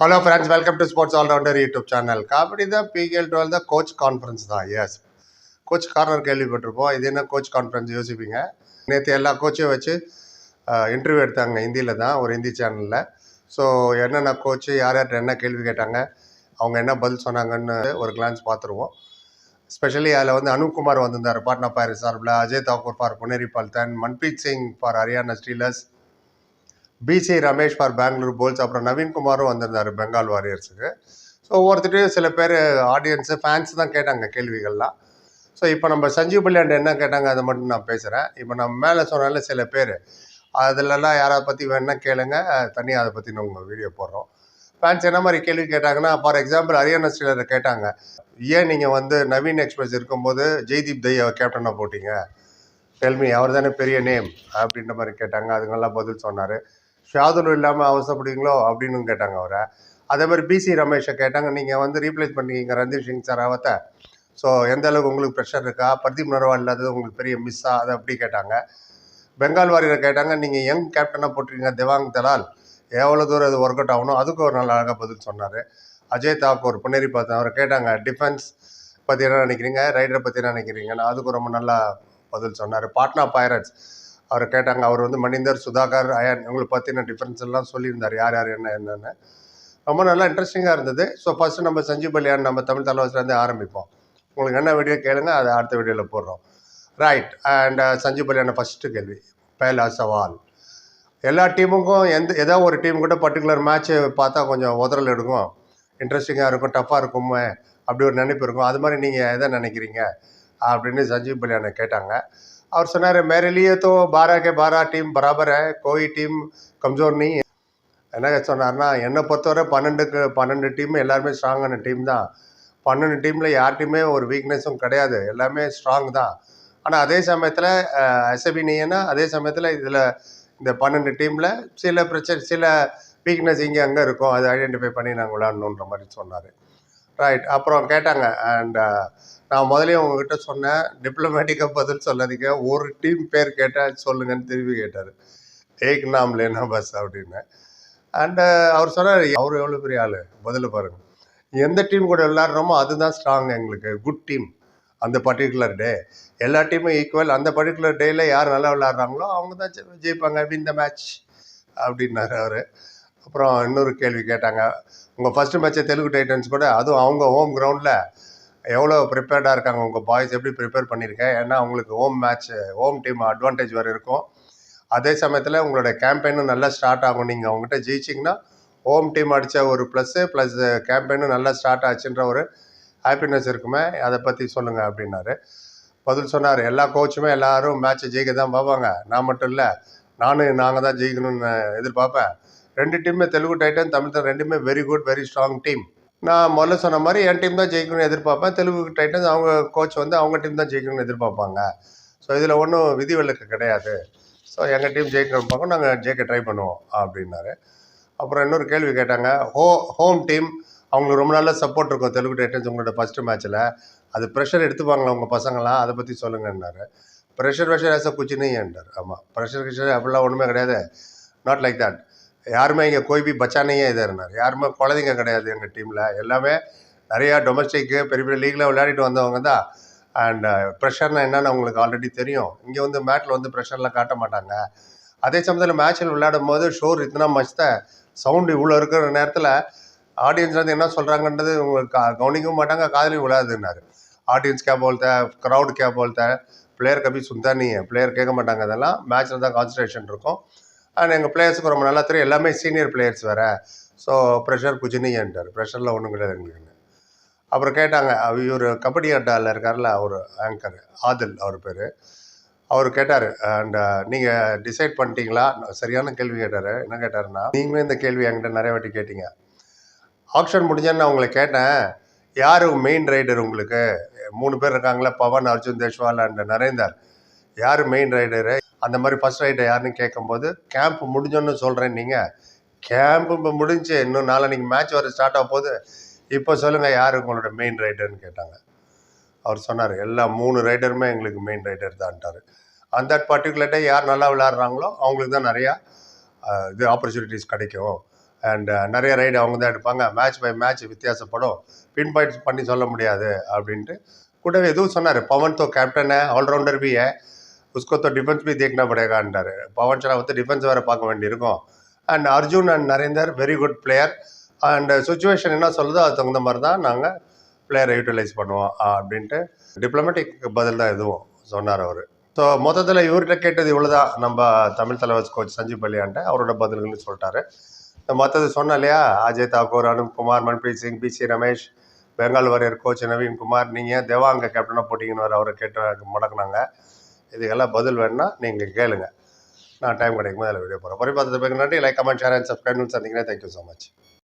Hello friends welcome to sports all rounder YouTube channel kabaddi தான் PKL twelve தான் coach conference தான். Yes coach corner கேள்விப்பட்டிருப்போம். இது என்ன கோச் கான்ஃபரன்ஸ் யோசிப்பீங்க? நேற்று எல்லா கோச்சையும் வச்சு இன்டர்வியூ எடுத்தாங்க. ஹிந்தியில் தான் ஒரு ஹிந்தி சேனலில் ஸோ என்னென்ன கோச்சு யார் யார்கிட்ட என்ன கேள்வி கேட்டாங்க அவங்க என்ன பதில் சொன்னாங்கன்னு ஒரு கிளான்ஸ் பார்த்துருவோம். ஸ்பெஷலி அதில் வந்து அனுப்குமார் வந்திருந்தார். பாட்னா பாரிஸ் சார்பில் Ajay Thakur for Puneri Paltan Manpreet Singh for Haryana Steelers. B C Ramesh for Bangalore Bulls அப்புறம் நவீன்குமாரும் வந்திருந்தார் பெங்கால் வாரியர்ஸுக்கு ஸோ ஒவ்வொருத்தரையும் சில பேர் ஆடியன்ஸு ஃபேன்ஸ் தான் கேட்டாங்க கேள்விகள்லாம். ஸோ இப்போ நம்ம சஞ்சீவ் பல்லியாண்டு என்ன கேட்டாங்க அதை மட்டும் நான் பேசுகிறேன் இப்போ நம்ம மேலே சொன்னால சில பேர். அதிலலாம் யாரை பற்றி வேணா கேளுங்க. தனியாக அதை பற்றி நம்ம வீடியோ போடுறோம். ஃபேன்ஸ் என்ன மாதிரி கேள்வி கேட்டாங்கன்னா ஃபார் எக்ஸாம்பிள் ஹரியானா ஸ்டீலரை கேட்டாங்க. ஏன் நீங்கள் வந்து நவீன் எக்ஸ்பிரஸ் இருக்கும்போது ஜெய்தீப் தையை கேப்டனாக போட்டிங்க? டெல்மி அவர் தானே பெரிய நேம் அப்படின்ற மாதிரி கேட்டாங்க. அதுங்கெல்லாம் பதில் சொன்னார். ஷாதுல் இல்லாமல் அவசரப்படுவீங்களோ அப்படின்னு கேட்டாங்க அவரை. அதே மாதிரி பிசி ரமேஷை கேட்டாங்க நீங்கள் வந்து ரீப்ளேஸ் பண்ணிக்கிங்க ரந்தீப் சிங் சராவத்தை ஸோ எந்த அளவுக்கு உங்களுக்கு ப்ரெஷர் இருக்கா? பிரதீப் நர்வால் இல்லாதது உங்களுக்கு பெரிய மிஸ்ஸா அதை அப்படி கேட்டாங்க. பெங்கால் வாரியரை கேட்டாங்க நீங்கள் யங் கேப்டனாக போட்டிருக்கீங்க திவாங் தலால். எவ்வளோ தூரம் அது ஒர்க் அவுட் ஆகணும் அதுக்கு ஒரு நல்ல அழகாக பதில் சொன்னார். அஜய் தாக்கூர் புனேரி பார்த்தேன் அவரை கேட்டாங்க டிஃபென்ஸ் பற்றி என்ன நினைக்கிறீங்க? ரைடரை பற்றி என்ன நினைக்கிறீங்கன்னு? அதுக்கு ரொம்ப நல்லா பதில் சொன்னார். பாட்னா பைரட்ஸ் அவரை கேட்டாங்க அவர் வந்து மணிந்தர் சுதாகர் அயன் இவங்களை பற்றின டிஃப்ரென்ஸ் எல்லாம் சொல்லியிருந்தார். யார் யார் என்ன என்னென்னு. ரொம்ப நல்லா இன்ட்ரெஸ்டிங்காக இருந்தது. ஸோ ஃபஸ்ட்டு நம்ம சஞ்சீவ் பல்லியான் நம்ம தமிழ் தலைவாசிலேருந்து ஆரம்பிப்போம். உங்களுக்கு என்ன வீடியோ கேளுங்க அதை அடுத்த வீடியோவில் போடுறோம். Right and Sanjeev Baliyan first கேள்வி. பேலா சவால். எல்லா டீமுக்கும் எந்த ஏதோ ஒரு டீம் கூட பர்டிகுலர் மேட்ச்சு பார்த்தா கொஞ்சம் உதறல் எடுக்கும். இன்ட்ரெஸ்டிங்காக இருக்கும் டஃப்பாக இருக்குமே அப்படி ஒரு நினைப்பு இருக்கும். அது மாதிரி நீங்கள் எதை நினைக்கிறீங்க? அப்படின்னு சஞ்சீவ் பல்லியானை கேட்டாங்க. அவர் சொன்னார் मेरे लिए तो बारह के बारह टीम बराबर है कोई टीम कमज़ोर नहीं है என்ன சொன்னார்னா என்னை பொறுத்தவரை பன்னெண்டுக்கு பன்னெண்டு டீம் எல்லாருமே ஸ்ட்ராங்கான டீம் தான் பன்னெண்டு டீமில் யார்ட்டையுமே ஒரு வீக்னஸும் கிடையாது எல்லாமே ஸ்ட்ராங் தான் ஆனால் அதே சமயத்தில் எஸ்எபினியனா அதே சமயத்தில் இதில் இந்த பன்னெண்டு டீமில் சில பிரச்சனை சில வீக்னஸ் இங்கே அங்கே இருக்கும் அதை ஐடென்டிஃபை பண்ணி நாங்கள் விளாடணுன்ற மாதிரி சொன்னார் ரைட் அப்புறம் கேட்டாங்க அண்ட் uh, நான் முதலே உங்ககிட்ட சொன்னேன் டிப்ளமேட்டிக்காக பதில் சொல்லாதீங்க. ஒரு டீம் பேர் கேட்டால் சொல்லுங்கன்னு திருப்பி கேட்டார். ஏக் நாம் லேனா பஸ் அப்படின்னு அண்டு uh, அவர் சொன்னார் அவர் எவ்வளோ பெரிய ஆள்? பதில் பாருங்கள் எந்த டீம் கூட விளாட்றோமோ அதுதான் ஸ்ட்ராங் எங்களுக்கு. குட் டீம் அந்த பர்டிகுலர் டே எல்லா டீமும் ஈக்குவல் அந்த பர்டிகுலர் டேயில் யார் நல்லா விளாட்றாங்களோ அவங்க தான் ஜெயிப்பாங்க. வின் த மேட்ச் அப்படின்னாரு அவர். அப்புறம் இன்னொரு கேள்வி கேட்டாங்க. உங்கள் ஃபஸ்ட்டு மேட்ச்சை தெலுங்கு டைட்டன்ஸ் கூட அதுவும் அவங்க ஹோம் கிரவுண்டில் எவ்வளோ ப்ரிப்பேர்டாக இருக்காங்க? உங்கள் பாய்ஸ் எப்படி ப்ரிப்பேர் பண்ணியிருக்கேன் ஏன்னா உங்களுக்கு home match home team advantage வேறு இருக்கும். அதே சமயத்தில் உங்களோட கேம்பெயினும் நல்லா ஸ்டார்ட் ஆகும். நீங்கள் அவங்ககிட்ட ஜெயிச்சிங்கன்னா ஹோம் டீம் அடித்த ஒரு ப்ளஸ்ஸு ப்ளஸ் கேம்பெயினும் நல்லா ஸ்டார்ட் ஆச்சுன்ற ஒரு ஹாப்பினஸ் இருக்குமே. அதை பற்றி சொல்லுங்கள் அப்படின்னாரு. பதில் சொன்னார் எல்லா கோச்சுமே எல்லாரும் மேட்ச்சை ஜெயிக்க தான் பார்ப்பாங்க. நான் மட்டும் இல்லை நானும் நாங்கள் தான் ஜெயிக்கணும்னு எதிர்பார்ப்பேன். ரெண்டு டீமுமே தெலுங்கு டைட்டன் தமிழ் தான் ரெண்டுமே very good very strong team நான் முதல்ல சொன்ன மாதிரி என் டீம் தான் ஜெயிக்கணும்னு எதிர்பார்ப்பேன். தெலுங்கு டைட்டன்ஸ் அவங்க கோச் வந்து அவங்க டீம் தான் ஜெயிக்கணும்னு எதிர்பார்ப்பாங்க. ஸோ இதில் ஒன்றும் விதிவிலக்கு கிடையாது. ஸோ எங்கள் டீம் ஜெயிக்கணும்னு பார்க்க நாங்கள் ஜெயிக்க ட்ரை பண்ணுவோம் அப்படின்னாரு. அப்புறம் இன்னொரு கேள்வி கேட்டாங்க. ஹோ ஹோம் டீம் அவங்களுக்கு ரொம்ப நல்ல சப்போர்ட் இருக்கும் தெலுங்கு டைட்டன்ஸ் உங்களோட ஃபஸ்ட்டு மேட்ச்சில் அது ப்ரெஷர் எடுத்துப்பாங்களா உங்கள் பசங்களாம் அதை பற்றி சொல்லுங்கன்னாரு. ப்ரெஷர் ப்ரெஷர் ஆசை குச்சினே என்றார். ஆமாம் ப்ரெஷர் கிஷர் அப்படிலாம் ஒன்றுமே கிடையாது. நாட் லைக் தட் யாருமே இங்கே கோய்பி பச்சானையே இதாக இருந்தார். யாருமே குழந்தைங்க கிடையாது எங்கள் டீமில் எல்லாமே நிறையா டொமஸ்டிக்கு பெரிய பெரிய லீக்கில் விளையாடிட்டு வந்தவங்க தான். அண்ட் ப்ரெஷர்னால் uh, என்னன்னு உங்களுக்கு ஆல்ரெடி தெரியும். இங்கே வந்து மேட்டில் வந்து ப்ரெஷர்லாம் காட்ட மாட்டாங்க. அதே சமயத்தில் மேட்ச்சில் விளையாடும் போது ஷோர் இத்தனை மச்த சவுண்டு இவ்வளோ இருக்கிற நேரத்தில் ஆடியன்ஸ் வந்து என்ன சொல்கிறாங்கன்றது உங்களுக்கு கவனிக்கவும் மாட்டாங்க காதலையும் விளையாதுன்னாரு ஆடியன்ஸ் கே போல்த்த க்ரௌட் கே போல்த்த பிளேயர் கபி சுந்தானி பிளேயர் கேட்க மாட்டாங்க. அதெல்லாம் மேட்ச்சில் தான் கான்சன்ட்ரேஷன் இருக்கும். அண்ட் எங்கள் பிளேயர்ஸுக்கு ரொம்ப நல்லா தெரியும். எல்லாமே சீனியர் பிளேயர்ஸ் வேறு. ஸோ ப்ரெஷர் குஜினியன்ட்டார் ப்ரெஷரில் ஒன்றும் கிடையாது எங்களுக்கு. அப்புறம் கேட்டாங்க இவர் கபடி அட்டாவில் இருக்கார்ல அவர் ஆங்கர் ஆதில் அவர் பேர். அவர் கேட்டார் அண்ட் uh, நீங்கள் டிசைட் பண்ணிட்டீங்களா? சரியான கேள்வி கேட்டார். என்ன கேட்டாருன்னா நீங்களே இந்த கேள்வி என்கிட்ட நிறைய வாட்டி கேட்டீங்க. ஆப்ஷன் முடிஞ்சேன்னு நான் உங்களை கேட்டேன். யார் மெயின் ரைடர் உங்களுக்கு? மூணு பேர் இருக்காங்களே பவன் அர்ஜுன் தேஷ்வால் அண்ட் நரேந்தர் யார் மெயின் ரைடரு அந்த மாதிரி ஃபஸ்ட் ரைட்டை யாருன்னு கேட்கும்போது கேம்ப் முடிஞ்சோன்னு சொல்கிறேன் நீங்கள் கேம்ப் இப்போ முடிஞ்சு இன்னும் நாளைக்கு மேட்ச் வர ஸ்டார்ட் ஆகும் போது இப்போ சொல்லுங்கள் யார் உங்களோட மெயின் ரைடர்னு கேட்டாங்க. அவர் சொன்னார் எல்லா மூணு ரைடருமே எங்களுக்கு மெயின் ரைடர் தான்ட்டார். அந்த தட் யார் நல்லா விளாட்றாங்களோ அவங்களுக்கு தான் நிறையா இது ஆப்பர்ச்சுனிட்டிஸ் கிடைக்கும். அண்ட் நிறைய ரைடு அவங்க தான் எடுப்பாங்க. மேட்ச் பை மேட்ச் வித்தியாசப்படும். பின் பாயிண்ட்ஸ் பண்ணி சொல்ல முடியாது அப்படின்ட்டு கூடவே எதுவும் சொன்னார். பவன் தோ கேப்டனு ஆல்ரவுண்டர் பிஏ उसको तो डिफेंस भी देखना पड़ेगा अंडर पवन வந்து டிஃபென்ஸ் வேறு பார்க்க வேண்டியிருக்கும் and Arjun and Narender very good player and situation என்ன சொல்லுதோ அது தகுந்த மாதிரி தான் நாங்கள் பிளேயரை யூட்டிலைஸ் பண்ணுவோம் அப்படின்ட்டு டிப்ளமேட்டிக் பதில் தான் எதுவும் சொன்னார் அவர் ஸோ மொத்தத்தில் இவர்கிட்ட கேட்டது இவ்வளோ தான் நம்ம தமிழ் தலைவர் கோச் சஞ்சீவ் பள்ளியான்ட்டு அவரோட பதில்கள்னு சொல்லிட்டாரு மற்றது சொன்ன இல்லையா Ajay Thakur Anupkumar Manpreet Singh B C Ramesh Bengal warrior coach Naveenkumar நீங்கள் தேவாங்க கேப்டனாக போட்டிங்கன்னு அவர் அவரை கேட்டு மடக்குனாங்க இதுக்கெல்லாம் பதில் வேணும்னா நீங்கள் கேளுங்க. நான் டைம் கிடைக்கும்போது அதில் வீடியோ போகிறேன் பரிபாத்தத்தை நன்றி. Like comment share and subscribe சந்திங்கன்னா thank you so much